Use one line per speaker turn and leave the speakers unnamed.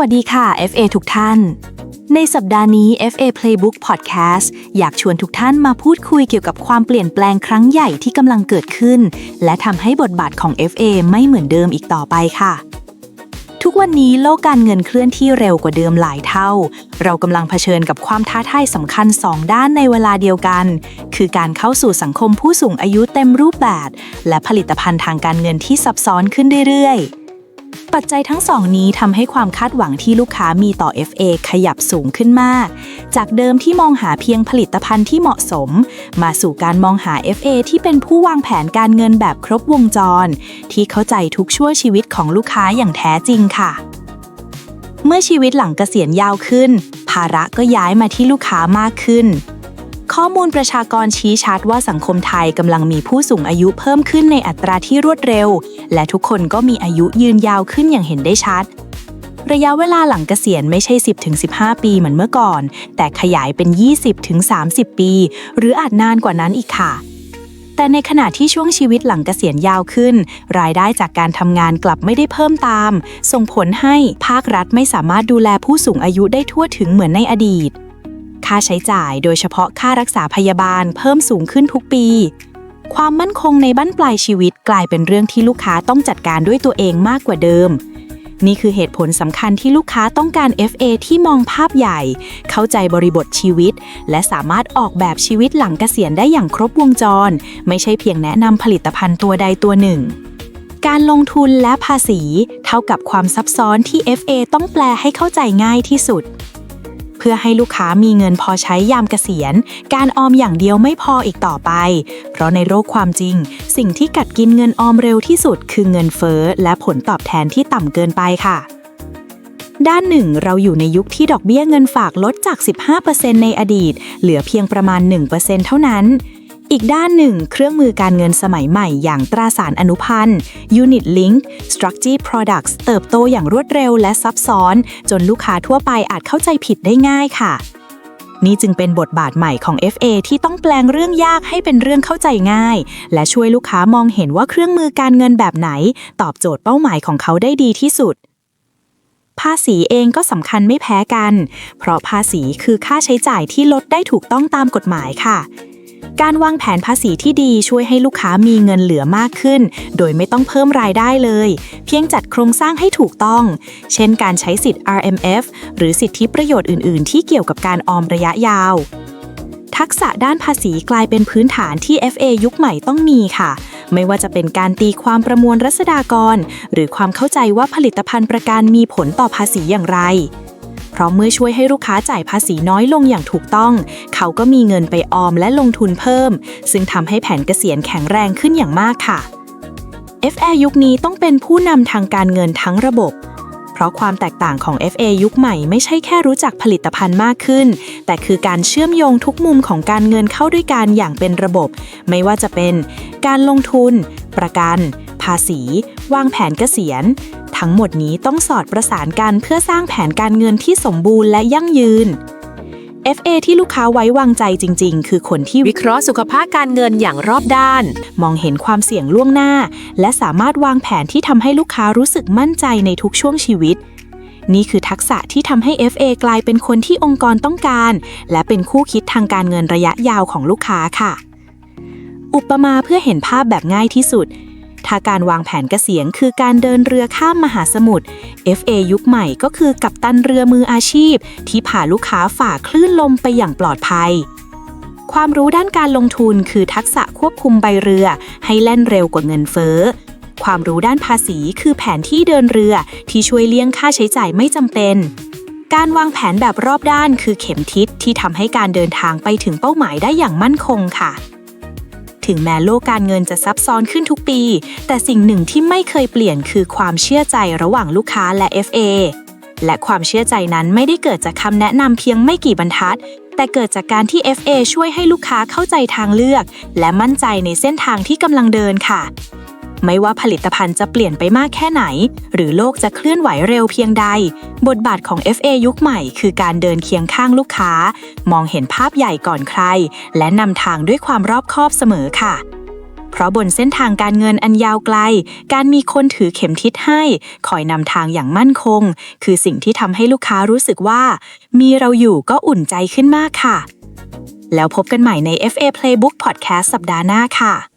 วัสดีค่ะ FA ทุกท่าน ในสัปดาห์นี้ FA Playbook Podcast อยากชวนทุกท่านมาพูดคุยเกี่ยวกับความเปลี่ยนแปลงครั้งใหญ่ที่กำลังเกิดขึ้น และทำให้บทบาทของ FA ไม่เหมือนเดิมอีกต่อไปค่ะ ทุกวันนี้โลกการเงินเคลื่อนที่เร็วกว่าเดิมหลายเท่า เรากำลังเผชิญกับความท้าทายสำคัญ 2 ด้านในเวลาเดียวกัน คือการเข้าสู่สังคมผู้สูงอายุเต็มรูปแบบ และผลิตภัณฑ์ทางการเงินที่ซับซ้อนขึ้นเรื่อยๆ ปัจจัยทั้งสองนี้ทำให้ความคาดหวังที่ลูกค้ามีต่อ FA ขยับสูงขึ้นมาก จากเดิมที่มองหาเพียงผลิตภัณฑ์ที่เหมาะสม มาสู่การมองหา FA ที่เป็นผู้วางแผนการเงินแบบครบวงจร ที่เข้าใจทุกชั่วชีวิตของลูกค้าอย่างแท้จริงค่ะ เมื่อชีวิตหลังเกษียณยาวขึ้น ภาระก็ย้ายมาที่ลูกค้ามากขึ้น ข้อมูลประชากรชี้ชัดว่าสังคมไทยกำลังมีผู้สูงอายุเพิ่มขึ้นในอัตราที่รวดเร็ว และทุกคนก็มีอายุยืนยาวขึ้นอย่างเห็นได้ชัด ระยะเวลาหลังเกษียณไม่ใช่ 10-15 ปีเหมือนเมื่อก่อน แต่ขยายเป็น 20-30 ปี หรืออาจนานกว่านั้นอีกค่ะแต่ในขณะที่ช่วงชีวิตหลังเกษียณยาวขึ้น รายได้จากการทำงานกลับไม่ได้เพิ่มตาม ส่งผลให้ภาครัฐไม่สามารถดูแลผู้สูงอายุได้ทั่วถึงเหมือนในอดีต ค่าใช้จ่ายโดยเฉพาะค่ารักษาพยาบาลเพิ่มสูงขึ้นทุกปี ความมั่นคงในบั้นปลายชีวิตกลายเป็นเรื่องที่ลูกค้าต้องจัดการด้วยตัวเองมากกว่าเดิม นี่คือเหตุผลสำคัญที่ลูกค้าต้องการ FA ที่มองภาพใหญ่ เข้าใจบริบทชีวิต และสามารถออกแบบชีวิตหลังเกษียณได้อย่างครบวงจร ไม่ใช่เพียงแนะนำผลิตภัณฑ์ตัวใดตัวหนึ่งการลงทุนและภาษีเท่ากับความซับซ้อนที่ FA ต้องแปลให้เข้าใจง่ายที่สุด พื่อให้ลูกค้ามีเงินพอใช้ยามเกษียณ การออมอย่างเดียวไม่พออีกต่อไป เพราะในโลกความจริง สิ่งที่กัดกินเงินออมเร็วที่สุด คือเงินเฟ้อและผลตอบแทนที่ต่ำเกินไปค่ะด้านหนึ่งเราอยู่ในยุคที่ดอกเบี้ยเงินฝากลดจาก 15%ในอดีต เหลือเพียงประมาณ 1%เท่านั้น อีกด้านหนึ่ง เครื่องมือการเงินสมัยใหม่อย่างตราสารอนุพันธ์ Unit Link Structure Products เติบโตอย่างรวดเร็วและซับซ้อน จนลูกค้าทั่วไปอาจเข้าใจผิดได้ง่ายค่ะ นี่จึงเป็นบทบาทใหม่ของ FA ที่ต้องแปลงเรื่องยากให้เป็นเรื่องเข้าใจง่าย และช่วยลูกค้ามองเห็นว่าเครื่องมือการเงินแบบไหน ตอบโจทย์เป้าหมายของเขาได้ดีที่สุดภาษีเองก็สำคัญไม่แพ้กัน เพราะภาษีคือค่าใช้จ่ายที่ลดได้ถูกต้องตามกฎหมายค่ะ การวางแผนภาษีที่ดีช่วยให้ลูกค้ามีเงินเหลือมากขึ้น โดยไม่ต้องเพิ่มรายได้เลย เพียงจัดโครงสร้างให้ถูกต้อง เช่นการใช้สิทธิ์ RMF หรือสิทธิประโยชน์อื่น ๆ ที่เกี่ยวกับการออมระยะยาวทักษะด้านภาษีกลายเป็นพื้นฐานที่ FA ยุคใหม่ต้องมีค่ะ ไม่ว่าจะเป็นการตีความประมวลรัษฎากร หรือความเข้าใจว่าผลิตภัณฑ์ประกันมีผลต่อภาษีอย่างไร เพราะเมื่อช่วยให้ลูกค้าจ่ายภาษีน้อยลงอย่างถูกต้อง เขาก็มีเงินไปออมและลงทุนเพิ่ม ซึ่งทำให้แผนเกษียณแข็งแรงขึ้นอย่างมากค่ะ FA ยุคนี้ต้องเป็นผู้นำทางการเงินทั้งระบบ เพราะความแตกต่างของ FA ยุคใหม่ไม่ใช่แค่รู้จักผลิตภัณฑ์มากขึ้น แต่คือการเชื่อมโยงทุกมุมของการเงินเข้าด้วยกันอย่างเป็นระบบ ไม่ว่าจะเป็น การลงทุน ประกัน ภาษี วางแผนเกษียณ ทั้งหมดนี้ต้องสอดประสานกันเพื่อสร้างแผนการเงินที่สมบูรณ์และยั่งยืน FA ที่ลูกค้าไว้วางใจจริง ๆ คือคนที่
วิเคราะห์สุขภาพการเงินอย่างรอบด้าน
มองเห็นความเสี่ยงล่วงหน้า และสามารถวางแผนที่ทำให้ลูกค้ารู้สึกมั่นใจในทุกช่วงชีวิต นี่คือทักษะที่ทำให้ FA กลายเป็นคนที่องค์กรต้องการ และเป็นคู่คิดทางการเงินระยะยาวของลูกค้าค่ะ อุปมาเพื่อเห็นภาพแบบง่ายที่สุด ถ้าการวางแผนเกษียณคือการเดินเรือข้ามมหาสมุทร FA ยุคใหม่ก็คือกัปตันเรือมืออาชีพ ที่พาลูกค้าฝ่าคลื่นลมไปอย่างปลอดภัย ความรู้ด้านการลงทุนคือทักษะควบคุมใบเรือ ให้แล่นเร็วกว่าเงินเฟ้อ ความรู้ด้านภาษีคือแผนที่เดินเรือที่ช่วยเลี่ยงค่าใช้จ่ายไม่จำเป็นการวางแผนแบบรอบด้านคือเข็มทิศที่ทำให้การเดินทางไปถึงเป้าหมายได้อย่างมั่นคงค่ะ ถึงแม้โลกการเงินจะซับซ้อนขึ้นทุกปี แต่สิ่งหนึ่งที่ไม่เคยเปลี่ยนคือความเชื่อใจระหว่างลูกค้าและ FA และความเชื่อใจนั้นไม่ได้เกิดจากคำแนะนำเพียงไม่กี่บรรทัด แต่เกิดจากการที่ FA ช่วยให้ลูกค้าเข้าใจทางเลือก และมั่นใจในเส้นทางที่กำลังเดินค่ะ ไม่ว่าผลิตภัณฑ์จะเปลี่ยนไปมากแค่ไหน หรือโลกจะเคลื่อนไหวเร็วเพียงใด บทบาทของ FA ยุคใหม่ คือการเดินเคียงข้างลูกค้า มองเห็นภาพใหญ่ก่อนใคร และนำทางด้วยความรอบคอบเสมอค่ะเพราะบนเส้นทางการเงินอันยาวไกล การมีคนถือเข็มทิศให้ คอยนำทางอย่างมั่นคง คือสิ่งที่ทำให้ลูกค้ารู้สึกว่า มีเราอยู่ก็อุ่นใจขึ้นมากค่ะ แล้วพบกันใหม่ใน FA Playbook Podcast สัปดาห์หน้าค่ะ